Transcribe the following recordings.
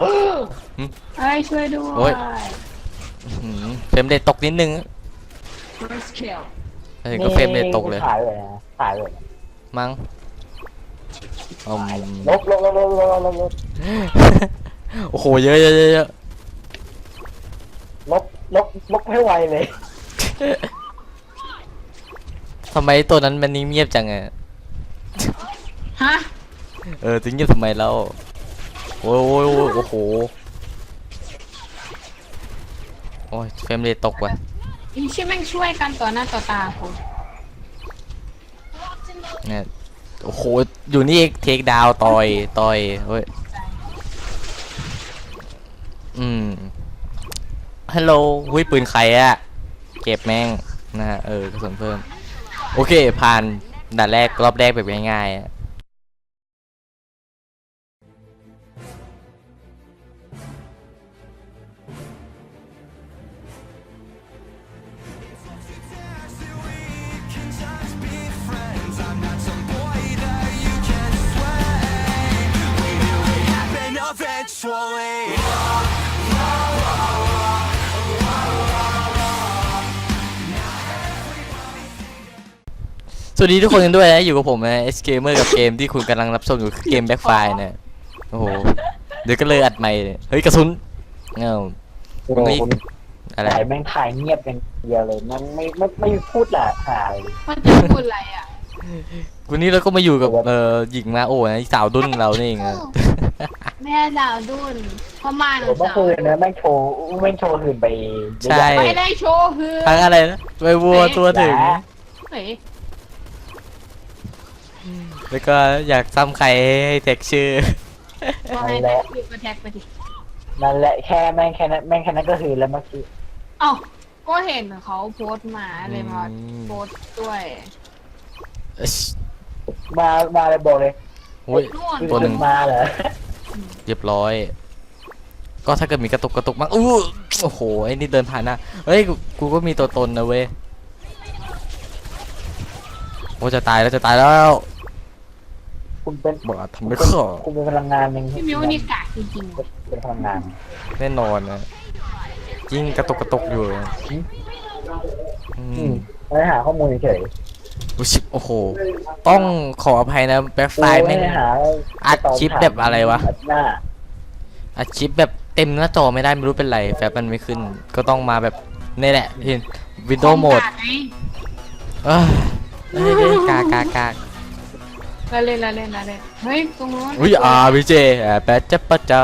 เอ้ยช่วยด้วโอ้ยยหืมเฟรมเรทตกนิดนึง First kill เห็นก็เฟรมเรทตกเลย ถ่ายเลยนะถ่ายเลยนะมั้งอืมลบลบลบลบลบลบลบโอ้โห เยอะเยอะเยอะเยอะลบลบลบให้ไวเลยทำไมตัวนั้นมันนิ่งเงียบจังอะฮะ เออถึงเงียบทำไมแล้ว โอ้ยโอ้ยโอ้ยโอ้โห โอ้ยเฟรมเรทตกว่ะอีชิแม่งช่วยกันต่อหน้าต่อตาผมเนี่ยโอ้โห อยู่นี่เองเทคดาวต่อยต่อยเฮ้ย อืม ฮัลโหลหุ้ยปืนใครอะเก็บแม่งนะฮะเออกระสุนเพิ่ม โอเค ผ่านด่านแรกรอบแรกแบบง่ายๆ eventually. สวัสดีทุกคนกันด้วยนะอยู่กับผมนะ S Gamer กับเกมที่คุณกำลังรับชมอยู่คือเกม Backfire เนี่ยโอ้โหเดี๋ยวก็เลยอัดใหม่เลยเฮ้ยกระสุนเงาโอ้โหนี่คุณอะไรถ่ายแม่งถ่ายเงียบกันเดียวเลยมันไม่ไม่ไม่พูดละถ่ายมันจะพูดอะไรอะวันนี้เราก็มาอยู่กับเอ่อหญิงมาโอ้นะสาวดุ้นเรานี่เองอะ แม่ดาวดุนพ่อมาหนูเมื่อสาวคืนนะแม่งโชว์แม่งโชว์หื่นไปเยอะใช่แยะไม่ได้โชว์คือทั้งอะไรนะใบวัวตัวถึง เฮ้ยแล้วก็อยากซ้ำใครให้แท็กชื่อก็ให้แท็กคือก็แท็กไปดินั่นแหละแค่แม่งแค่นั้นแม่งแค่นั้นก็หื่นแล้วเมื่อกี้เอ้าก็เห็นเขาโพสต์มาเลยมาอืม โพสต์ด้วยเอ้ยมามาเลยบอกเลย โอ้ยนู่นตัวหนึ่ง มาเหรอ เรียบร้อย ก็ถ้าเกิดมีกระตุกกระตุกมากอู้โอ้โหไอ้นี่เดินผ่านหน้าเฮ้ยกูกูก็มีตัวตนนะเว้ยโอ้จะตายแล้วจะตายแล้วคุณเป็นบอกทำไม่ข้อคุณเป็นพลังงานหนึ่งพี่มิวนี่กากจริงเป็นพลังงานแน่นอนนะยิ่งกระตุกกระตุกอยู่อือืมมไม่หาข้อมูลเฉย โอ้ชิโอ้โห ต้องขออภัยนะแบ็คๆไฟล์แม่งไม่หาอัดคลิปแบบอะไรวะอัดหน้าอัดคลิปแบบเต็มหน้าจอไม่ได้ไม่รู้เป็นไร แฟบมันไม่ขึ้น ก็ต้องมาแบบนี่แหละเห็นวิๆนโดว์โหมดกากไงเอ้ยเอ้ยเอ้ยกากากากละเล่นละเล่นละเล่นเฮ้ยตรงนู้นอุ้ยอาร์พีเจแปดจะปะจา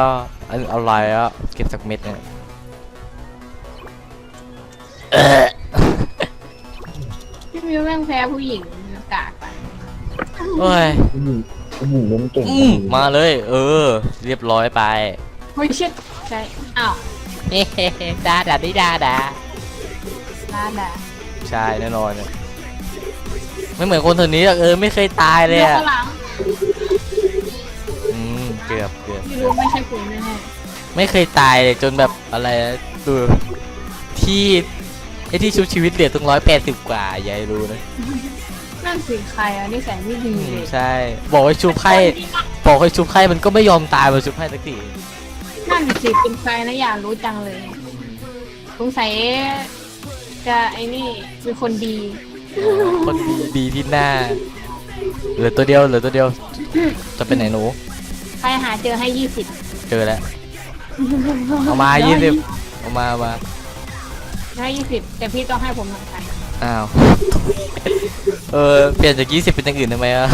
อันอะไรอะเก็บสักเม็ดเนี่ยเอ่อ พี่มิวแม่งแพ้ผู้หญิงกากไปโอ้ยอืมอืมเล่นเก่งอืมมาเลย เออ เรียบร้อยไปเฮ้ยชิดใช่อ้าวเฮ้ดาดาดิดาดาลาดาใช่แน่นอนเนี่ยไม่เหมือนคนคนนี้หรอกเออไม่เคยตายเลยเดี๋ยวอะข้างหลังอืมเกือบเกือบพี่รู้ไม่ใช่คุณแน่ไม่เคยตายเลยจนแบบอะไรนะดูที่ ไอ้ที่ชุบชีวิตเหลือตั้งร้อยแปดสิบกว่ายายรู้นะๆนั่นสิใครอะนี่แสนไม่ดีอืมเลยใช่ บอกให้ชุบไข้บอกให้ชุบไข้มันก็ไม่ยอมตายมาชุบไข้สักทีนั่นสิเป็นใครนะอยากรู้จังเลยสงสัยจะไอ้นี่เป็นคนดี คนดีดีที่หน้าเหลือตัวเดียวเหลือตัวเดียว จะเป็นไหนหนู ใครหาเจอให้ยี่สิบเจอแล้ว เอามายี่สิบเอามาเอามา ให้ยี่สิบแต่พี่ต้องให้ผมหนึ่งพันอ้าว เออ เปลี่ยนจากยี่สิบเป็นอย่างอื่นได้ไหมอะ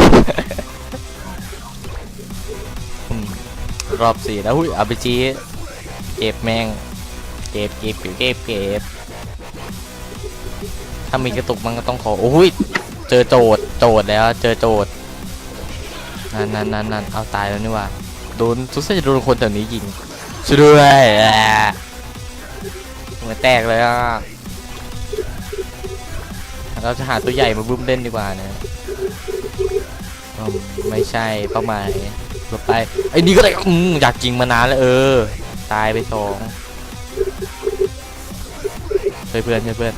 อืมรอบสี่แล้วหุ้ยอาไปจีเก็บแมงเก็บเก็บเก็บเก็บเก็บถ้ามีกระตุกมันก็ต้องขอ โอ้ย เจอโจทย์โจทย์แล้ว เจอโจทย์นั่นนั่นนั่นนั่นเอาตายแล้วนี่ว่าโดนสุดท้ายจะโดนคนแถวนี้ยิงช่วยด้วย แอะหัวแตกเลยอะเราจะหาตัวใหญ่มาบึ้มเล่นดีกว่านะอืมไม่ใช่เป้าหมายหลบไปไอ้นี่ก็ได้อืมอยากจริงมานานแล้วเออ ตายไปสองช่วยเพื่อนช่วยเพื่อน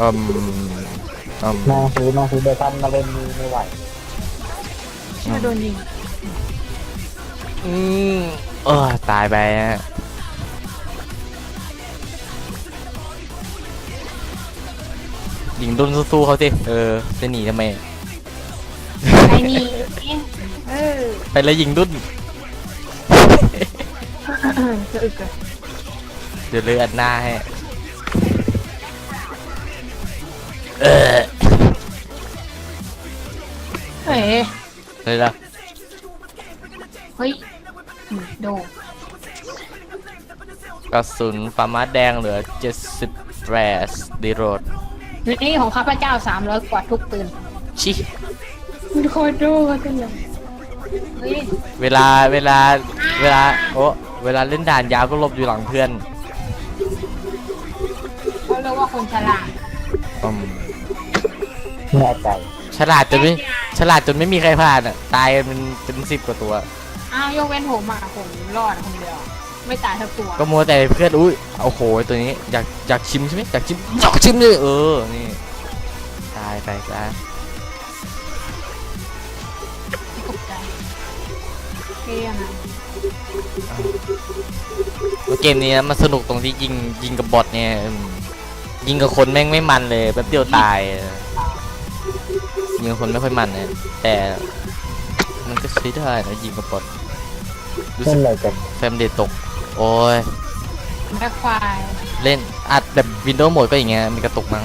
อืมอืมมาซื้อมาซื้อเบอร์ทันมาเล่นนี่ไม่ไหวถ้าโดนยิง อืมเออตายไปฮะยิงดุนสู้ๆเขาสิเออจะหนีทำไม ไอ้นี่เออไปแล้วยิงดุนจะอึกเลยเดี๋ยวเลือดหน้าให้เออเฮ้ยเลยละเฮ้ยอืม โดนกระสุนฟาร์มาแดงเหลือ70แรสดีโรดนี่ของข้าพเจ้าสามร้อยกว่าทุกปืนชิมันโคตรดูกันเลยเฮ้ยเวลาเวลาเวลาโอ้เวลาเล่นด่านยาวก็หลบอยู่หลังเพื่อนเขาเรียกว่าคนฉลาดอืมแน่ใจฉลาดจนไม่ฉลาดจนไม่มีใครผ่านอะ ตายเป็นเป็นสิบกว่าตัว อ้าวยกเว้นผมอะผมรอดคนเดียว ไม่ตายทั้งตัวก็มัวแต่เพื่อนอุ้ยโอ้โหตัวนี้อยากอยากชิมใช่ไหมอยากชิมอยากชิมเลยเออนี่ตายไปซะตกใจเฮ้ยยังไงแล้วเกมนี้นะมันสนุกตรงที่ยิงยิงกับบอทเนี่ยอืมยิงกับคนแม่งไม่มันเลยแป๊บเดียวตายยิงกับคนไม่ค่อยมันเนี่ยแต่ มันก็ใช้ได้นะยิงกับบอทรู้เล่สึนกอะไรกันแฟมเดตตก โอ้ย แบ็คไฟร์เล่นอัดแบบวินโดว์โหมดก็อย่างเงี้ยมีกระตุกมั่ง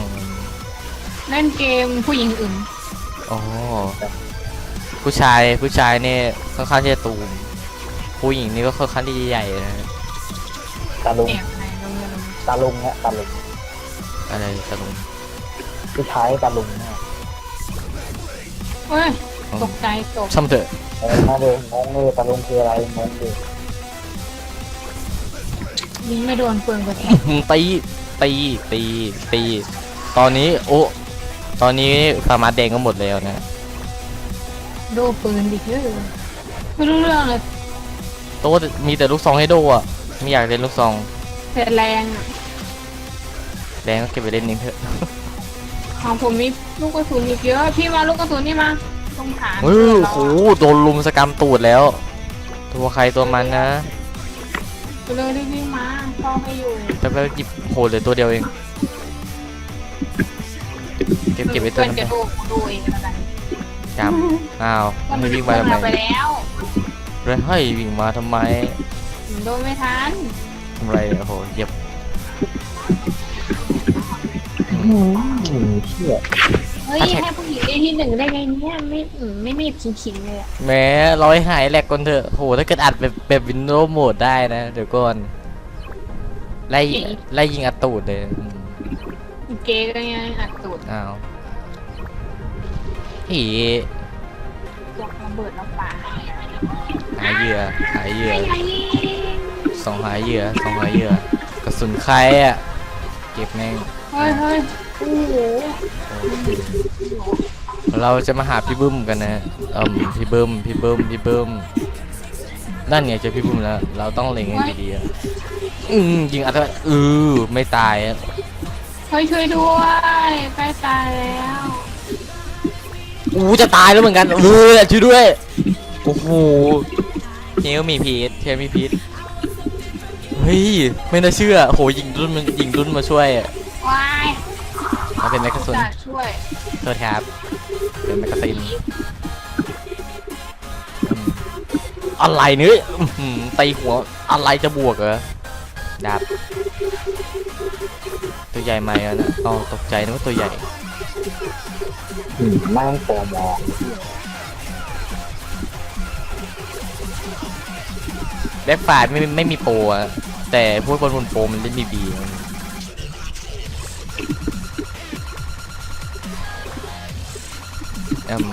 เล่นเกมผู้หญิงอึมอ๋อผู้ชายผู้ชายเนี่ยค่อนข้างที่จะตูมผู้หญิงนี่ก็ค่อนข้างที่จะใหญ่นะตาลุงแอบอะไรก็ไม่รู้ตาลุงเนี่ยตาลุงอะไรตะลุงผู้ชายตาลุงเนี่ยเฮ้ย ตกใจตกช่ำเถอะเออมาเลยงงเลยตาลุงคืออะไรงงเลยยิงไม่โดนปืนกระแทกตีตีตีตี ตอนนี้โอ้ตอนนี้ฟาร์มาแดงก็หมดแล้วนะโดนปืนดิเฮ้ยไม่รู้เรื่องเลยโต๊ะมีแต่ลูกซองให้โดอะไม่อยากเล่นลูกซองแต่แรงอะแดงก็เก็บไปเล่นนิ้งเถอะ ของผมมีลูกกระสุนอีกเยอะ พี่มาลูกกระสุนนี่มา ตรงฐานเฮ้ยโหโดนลุมสกรรมตูดแล้ว ตัวใครตัวมันนะไปเลยรีบวิ่งมาเข้าให้อยู่แป๊บๆหยิบโหดเลยตัวเดียวเอง เก็บเก็บไว้ตัวพื่อนนั้นจะไปดูดูเองแล้วกันจำอ้าวไม่วิ่งมาทำไมไปแล้วเลยให้ยวิ่งมาทำไมโดนไม่ทันทำไรเนี่ยโอ้โหเหยียบอืมเชี่ย เฮ้ยให้ผู้หญิงได้ที่หนึ่งได้ไงเนี่ยไม่อืมไม่มีขิงขิงๆเลยอะแหม้ร้อยหายแหลกก่อนเถอะโหถ้าเกิดอัดแบบแบบวินโดว์โหมดได้นะ เดี๋ยวก่อนไล่ไล่ยิงอัดตูดเลยอืมเกย์ก็ยังอัดตูดอ้าวอีพวกระเบิดแล้วป่าหายเหยื่อหายเหยื่อ ไอ้สองหายเหยื่อสองหายเหยื่อกระสุนใครอะ เก็บแม่งเฮ้ยเฮ้ยโอ้โหเราจะมาหาพี่บึ้มกันนะเอืมพี่บึ้มพี่บึ้มพี่บึ้มนั่นไงเจอพี่บึ้มแล้ว เราต้องเล็งให้ดีๆอะอืมยิงอัดเข้าไปอือไม่ตายอะเฮ้ยช่วยด้วยใกล้ตายแล้วอู้จะตายแล้วเหมือนกันเออช่วยด้วยโอ้โหเฮลมีพีทเฮลมีพีท เฮ้ยไม่น่าเชื่อโหยิงรุ่นมันยิงรุ่นมาช่วยอะวายมาเป็นแมกกาซีนจะช่วยโทษครับเป็นแมกกาซีนอืมอะไรเนี่ยอื้อหือตีหัวอะไรจะบวกเหรอดาบตัวใหญ่ไหมอะนะอ๋อตกใจนึกว่าตัวใหญ่ อืมนั่งโปรมองแบ็คฟาดไม่ไม่มีโปรอะ แต่พวกคนบนโปรมันเล่นบีบีอืม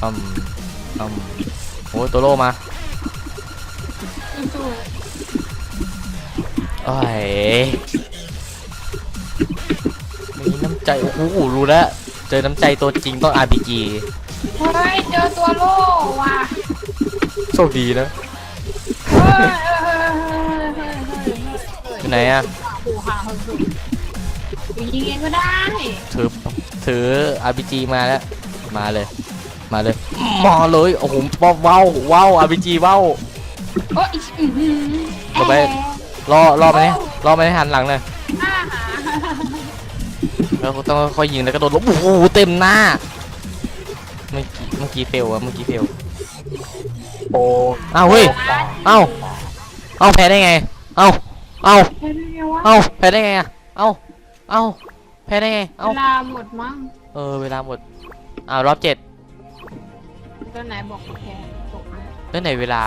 อืมอืมโอ้ยตัวโลมาสู้โอ้ยมีน้ำใจ โอ้โหรู้แล้ว เจอน้ำใจตัวจริงต้อง RPG เฮ้ยเจอตัวโล่ว่ะโชคดีนะ เฮ้ย อยู่ไหนอะหูหาเฮ้ยเฮ้ยยิงเองก็ได้ถือถือ RPG มาแล้ว มาเลย มาเลยมาเลยโอ้โหว้าวว้าวว้าวอาร์พีจีว้าวโอ้ยอือหือต่อไปรอรอไหมรอไหมหันหลังเลยอ่าหาแล้วต้องค่อยยิงแล้วก็โดนลบโอ้โหเต็มหน้าเมื่อกี้เมื่อกี้เฟลอะเมื่อกี้เฟลโอ้อ้าวเฮ้ยเอ้าเอ้าแพ้ได้ไงเอ้า เอ้าเฮ้ยเดี๋ยววะเอ้าแพ้ได้ไงอะเอ้าเอ้าแพ้ได้ไงเอ้าเวลาหมดมั้งเออเวลาหมดอ้าวรอบเจ็ดตัวไหนบอกแพ้ตกมาแล้วไหนเวลา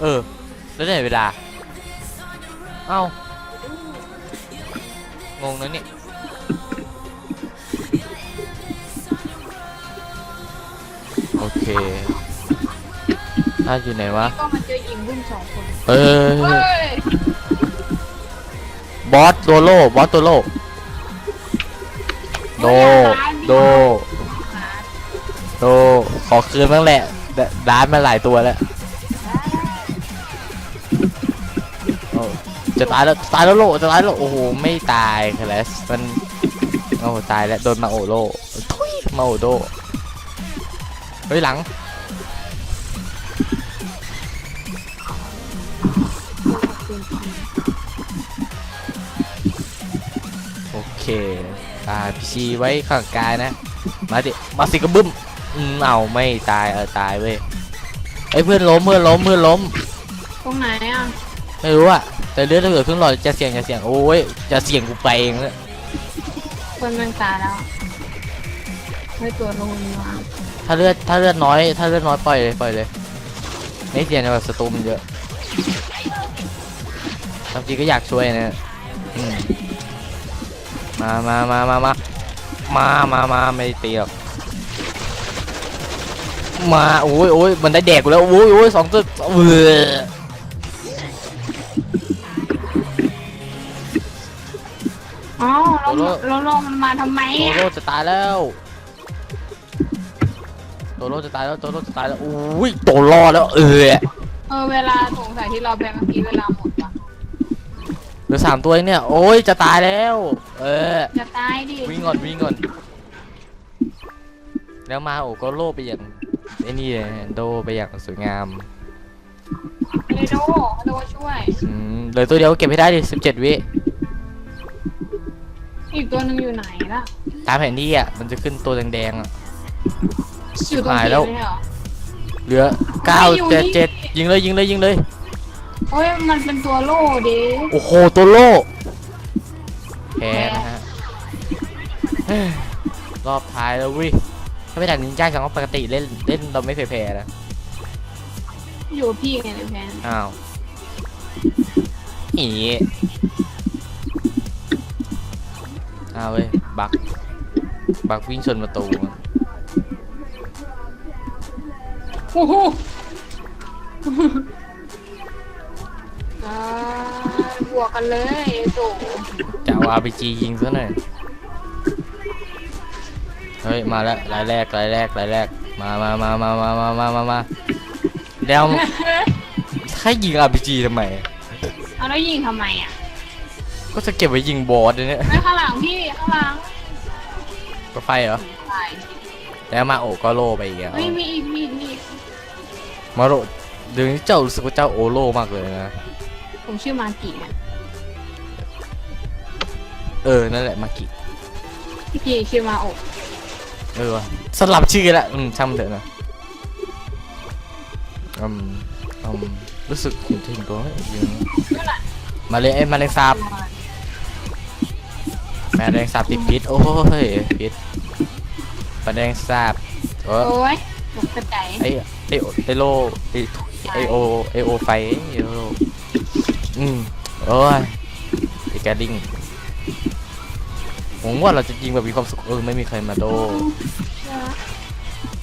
เออแล้วไหนเวลาเอ้างงนะเนี่ยโอเค ถ้าอยู่ไหนวะ ก็มาเจอหญิงรุ่นสองคนเออ เฮ้ยบอสตัวโลบอสตัวโลโด โด โด ขอคืนบ้างแหละดร้านมาหลายตัวแล้วโอ้จะตายแล้วตายแล้วโลจะตายแล้วโอ้โห ไม่ตายคลสมัน โอ้โหตายแล้ว โดนมาโอโลทุยมาโอโด เฮ้ยหลัง เคอ่าพีซีไว้ข้างกายนะ มาดิมาสิกระบึ้มอืมเอาไม่ตายเออตายเว้ยไอ้ยเพื่อนล้มเพื่อนล้มเพื่อนล้ม ตรงไหนอะไม่รู้อะแต่เลือดถ้าเกิดขึ้นหลอดจะเสี่ยงจะเสี่ยงโอ้ยจะเสี่ยงกูไปเองเลยคนมันตายแล้วเฮ้ยตัวลงมาถ้าเลือดถ้าเลือดน้อย ถ้าเลือดน้อยปล่อยเลยปล่อยเลย ไม่เสี่ยงแบบศัตรูมันเยอะบางทีก็อยากช่วยนะอืม มามามามามามามามาไม่ตีหรอกมาโอ้ยโอ้ยมันได้แดกกูแล้วโอ้ยโอ้ยสองตัวเอออ๋อแล้วแล้วลงมันมาทำไมโตอะโร่จะตายแล้วโตโร่จะตายแล้วโตโร่จะตายแล้วอุ้ยโตรอดแล้วเออ เออเวลาสงสัยที่เราแพ้เมื่อกี้เวลาหมดว่ะเห ลือสามตัวเองเนี่ย โอ้ยจะตายแล้ว เออ จะตายดิวิ่งก่อนวิ่งก่อน แล้วมาโอ้ก็โล่ไปอย่างไอ้นี่เลยโดไปอย่างสวยงามเรโดโดช่วย อืมเหลือตัวเดียวเก็บให้ได้ดิสิบเจ็ดวิ อีกตัวหนึ่งอยู่ไหนล่ะตามแผนที่อะมันจะขึ้นตัวแดงๆอะ อยู่ตรงหายนี้แล้ว เลยเหรอเหลือเก้าไม่อยู่เจ็ดนี่เจ็ดยิงเลยยิงเลยยิงเลยโอ้ยมันเป็นตัวโล่ดิโอ้โหตัวโล่แพ้นะฮะเฮ้ยรอบท้ายแล้วเวิถ้าไม่ดันนินจาจังว่าปกติเล่นเล่นเราไม่แพ้ๆนะอยู่กับพี่ไงเลยแพ้อ้าวอีอ้าวเว้ยบักบักวิ่งชนประตูโอ้โห อ่าบวกกันเลยโถจะเอา RPG ยิงซะหน่อย เฮ้ย มาแล้วรายแรกรายแรกรายแรก มามามามามามามามามาแล้วให้ยิง RPG ทำไม เอาแล้วยิงทำไมอะก็จะเก็บไว้ยิงบอสเลยเนี่ยไม่ข้างหลังพี่ข้างหลังก็ไฟเหรอ ไปแล้วมาโอก็โลไปอีกแล้วเฮ้ยมีอีกมีอีกมีอีก มาโลเดี๋ยวนี้เจ้ารู้สึกว่าเจ้าโอโลมากเลยนะ ผมชื่อมากิอะเออ นั่นแหละมากิ พี่ชื่อมาโอะเออว่ะสลับชื่อละอืมช่างมันเถอะนะอืมอืมรู้สึกถึงถึงตัวเฮ้ยยิงนั่นแหละมาเลยไอ้ยแมาเลยสาบแมาแรงสาบติดพิษโอ้ยพิษแมาแรงสาบเออโอ้ยตกกระจายไอไอโอไอโลไอไอโอไอโอไฟไอโอ อืมโอ้ยไอแกลิงผมว่าเราจะยิงแบบมีความสุขเออไม่มีใครมาโด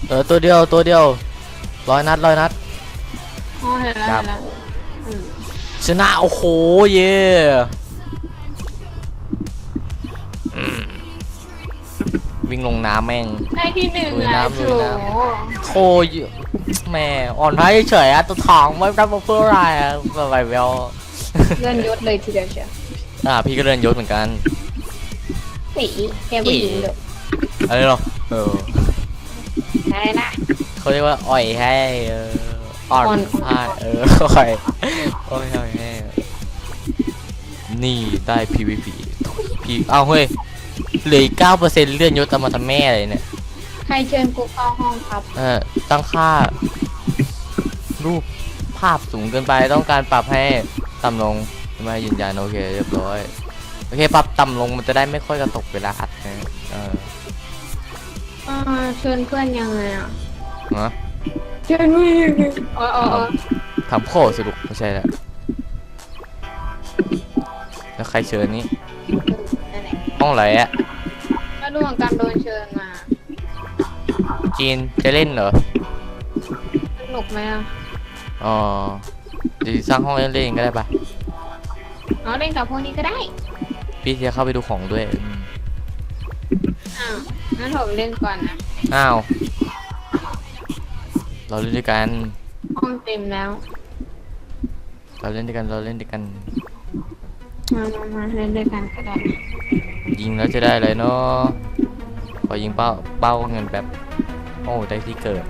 เออตัวเดียวตัวเดียวร้อยนัดร้อยนัด อ๋อเห็นแล้วครัเห็บนแล้วเออชนะโอ้โหเย่อืมวิ่งลงน้ำแม่ง ได้ที่หนึ่งลุยอะน้ำลุโถยน้ำโคเยอะแหม่อ่อนแพ้เฉยๆอะตัวทองไม่ได้มาเพื่ออะไรอะอะไรเวล เลื่อนยศเลยทีเดียวเชียวอ่าพี่ก็เลื่อนยศเหมือนกันสีแกผู้หญิงเลยอะไรหรอเอออะไรนะเขาเรียกว่าอ่อยให้เอออ่อนอ่อนพาดเอออ่อยอ่อยอ่อยให้นี่ได้ PVP พี่เอาเฮ้ยเหลือเก้าเปอร์เซ็นต์เลื่อนยศเอามาทำแม่เลยเนี่ยใครเชิญกูเข้าห้องครับ เออตั้งค่า รูปภาพสูงเกินไปต้องการปรับให้ ต่ำลงไม่ยืนยันโอเคเรียบร้อยโอเคปรับต่ำลงมันจะได้ไม่ค่อยกระตกเวลาอัดนะเอออ่าเชิญเพื่อนยังไงอะเนาะเชิญเพื่อนยังไงอ๋ออ๋ออ๋อทำโคตรสนุกไม่ใช่ละแล้วใครเชิญนี้นั่นแหละห้องไหนอะก็ดูของการโดนเชิญมาจีนจะเล่นเหรอสนุกไหมอะอ๋อ เดี๋ยวสร้างห้องเล่นๆก็ได้ปะอ๋อเล่นกับพวกนี้ก็ได้พี่จะเข้าไปดูของด้วยอืมอ้าวงั้นผมเล่นก่อนนะอ้าว เราเล่นด้วยกัน ห้องเต็มแล้ว เราเล่นด้วยกัน เราเล่นด้วยกัน มามามาเล่นด้วยกันก็ได้ยิงแล้วจะได้อะไรเนาะขอยิงเป้าเป้าเงินแบบ โอ้ ได้ที่เกิด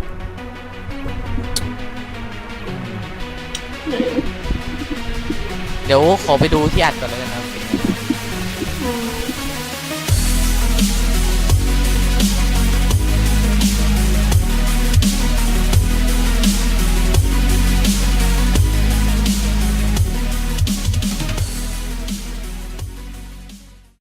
เดี๋ยวขอไปดูที่อัดก่อนเลยกันนะครับ อืม